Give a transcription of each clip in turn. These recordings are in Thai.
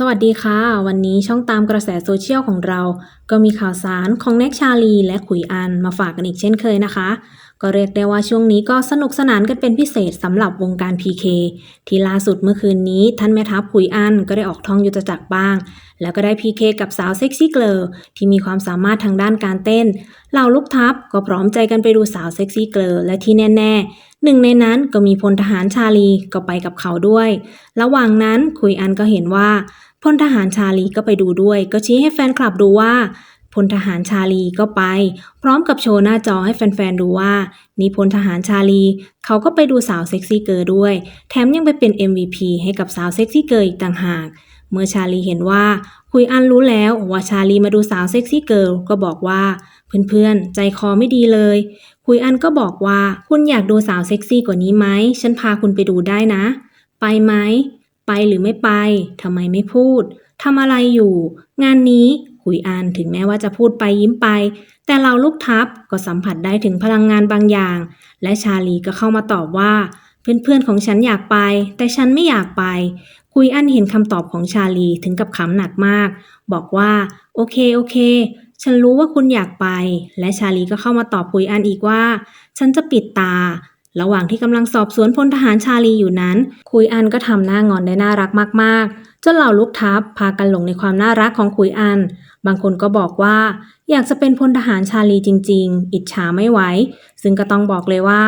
สวัสดีค่ะ วันนี้ช่องตามกระแสโซเชียลของเรา ก็มีข่าวสารของแน็กชาลีและขุยอันมาฝากกันอีกเช่นเคยนะคะ ก็เรียกได้ว่าช่วงนี้ก็สนุกสนานกันเป็นพิเศษสำหรับวงการ PK ที่ล่าสุดเมื่อคืนนี้ท่านแม่ทัพขุยอันก็ได้ออกท่องยุทธจักรบ้าง แล้วก็ได้ PK กับสาวเซ็กซี่เกิร์ลที่มีความสามารถทางด้านการเต้น เหล่าลูกทัพก็พร้อมใจกันไปดูสาวเซ็กซี่เกิร์ลและที่แน่ๆ หนึ่งในนั้นก็มีพลทหารชาลีก็ไปกับเขาด้วย ระหว่างนั้นขุยอันก็เห็นว่าพลทหารชาลีก็ไปดูด้วย ก็ชี้ให้แฟนคลับดูว่า พลทหารชาลีก็ไป พร้อมกับโชว์หน้าจอให้แฟนๆดูว่า นี่พลทหารชาลี เขาก็ไปดูสาวเซ็กซี่เกิร์ด้วย แถมยังไปเป็น MVP ให้กับสาวเซ็กซี่เกิร์อีกต่างหาก เมื่อชาลีเห็นว่าคุยอันรู้แล้วว่าชาลีมาดูสาวเซ็กซี่เกิร์ลก็บอกว่า เพื่อนๆ ใจคอไม่ดีเลย คุยอันก็บอกว่าคุณอยากดูสาวเซ็กซี่กว่านี้ไหมฉันพาคุณไปดูได้นะ ไปไหมไปหรือไม่ไปทำไมไม่พูดทำอะไรอยู่ งานนี้ ขุยอานถึงแม้ว่าจะพูดไปยิ้มไป แต่เราลูกทัพก็สัมผัสได้ถึงพลังงานบางอย่าง และชาลีก็เข้ามาตอบว่า เพื่อนๆของฉันอยากไป แต่ฉันไม่อยากไปคุยอันเห็นคำตอบของชาลีถึงกับขำหนักมาก บอกว่า โอเคโอเค ฉันรู้ว่าคุณอยากไป และชาลีก็เข้ามาตอบคุยอันอีกว่า ฉันจะปิดตาระหว่างที่กำลังสอบสวนพลทหารชาลีอยู่นั้น คุยอันก็ทำหน้างอนได้น่ารักมากๆจนเหล่าลูกทัพพากันหลงในความน่ารักของคุยอัน บางคนก็บอกว่าอยากจะเป็นพลทหารชาลีจริง ๆ อิจฉาไม่ไหว ซึ่งก็ต้องบอกเลยว่า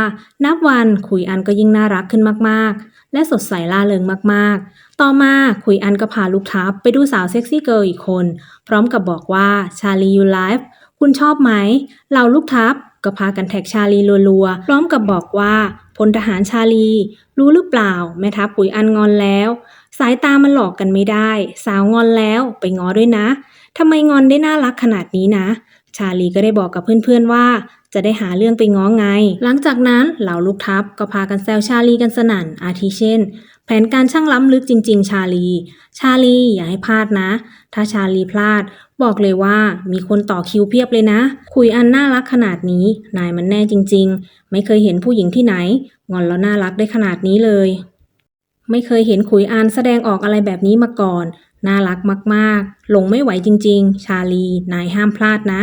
นับวันคุยอันก็ยิ่งน่ารักขึ้นมากๆ และสดใสล่าเริงมากๆ ต่อมาคุยอันก็พาลูกทัพไปดูสาวเซ็กซี่เกิร์ลอีกคน พร้อมกับบอกว่าชาลียูไลฟ์คุณชอบไหมเหล่าลูกทัพก็พากันแท็กชาลีรัวๆ พร้อมกับบอกว่า พลทหารชาลี รู้หรือเปล่า แม่ทัพปุ๋ยอันงอนแล้ว สายตามันหลอกกันไม่ได้ สาวงอนแล้วไปง้อด้วยนะทำไมงอนได้น่ารักขนาดนี้นะ ชาลีก็ได้บอกกับเพื่อนๆว่า จะได้หาเรื่องไปง้อไง หลังจากนั้นเหล่าลูกทัพก็พากันแซวชาลีกันสนั่นอาทิเช่น แผนการช่างล้ำลึกจริง ๆ ชาลี ชาลีอย่าให้พลาดนะ ถ้าชาลีพลาด บอกเลยว่ามีคนต่อคิวเพียบเลยนะ คุยอันน่ารักขนาดนี้ นายมันแน่จริง ๆ ไม่เคยเห็นผู้หญิงที่ไหน งอนแล้วน่ารักได้ขนาดนี้เลย ไม่เคยเห็นขุยอันแสดงออกอะไรแบบนี้มาก่อน น่ารักมากๆ หลงไม่ไหวจริง ๆ ชาลี นายห้ามพลาดนะ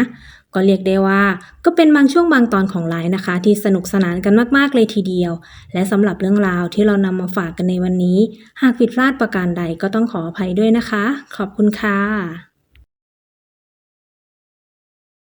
ก็เรียกได้ว่า ก็เป็นบางช่วงบางตอนของไลฟ์นะคะ ที่สนุกสนานกันมากๆเลยทีเดียว และสำหรับเรื่องราวที่เรานำมาฝากกันในวันนี้ หากผิดพลาดประการใดก็ต้องขออภัยด้วยนะคะ ขอบคุณค่ะ